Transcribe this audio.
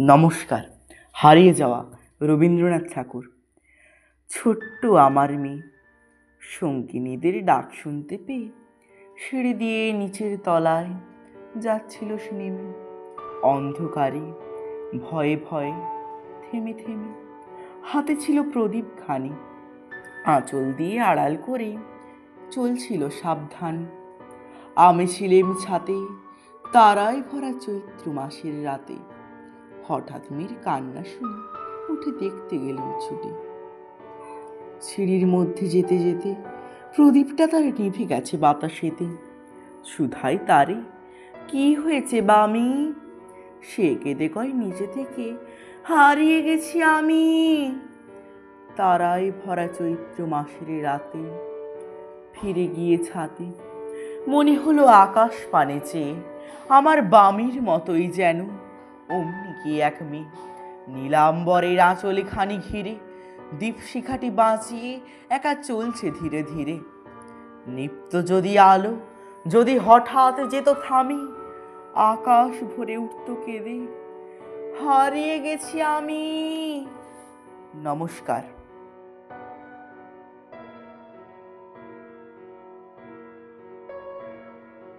নমস্কার, হারিয়ে যাওয়া রবীন্দ্রনাথ ঠাকুর। ছোট্ট আমার মেয়ে, সঙ্গিনীদের ডাক শুনতে পেয়ে সিঁড়ি দিয়ে নিচের তলায় যাচ্ছিল সে নেমে। অন্ধকারে, ভয়ে ভয়ে, থেমে থেমে, হাতে ছিল প্রদীপ খানি। আঁচল দিয়ে আড়াল করে চলছিল সাবধান। আমি ছিলেম ছাতে, তারায় ভরা চৈত্র মাসের রাতে। হঠাৎ মেয়ের কান্না শুনে উঠে দেখতে গেলাম ছুটে। সিঁড়ির মধ্যে যেতে যেতে প্রদীপটা তার নিভে গেছে বাতাসেতে। সুধাই তারে, কি হয়েছে বামি? সে কেঁদে কয়, নিজে থেকে হারিয়ে গেছি আমি। তারাই ভরা চৈত্র মাসের রাতে ফিরে গিয়ে ছাতে। মনে হলো আকাশ পানে চেয়ে আমার বামির মতোই যেন। অমনি কি এক মেয়ে নীলাম্বরের আঁচলে খানি ঘিরে দীপশিখাটি বাঁচিয়ে একা চলছে ধীরে ধীরে। নিপ্ত যদি আলো, যদি হঠাৎ যেত থামি, আকাশ ভরে উঠত কেঁদে। হারিয়ে গেছি আমি। নমস্কার।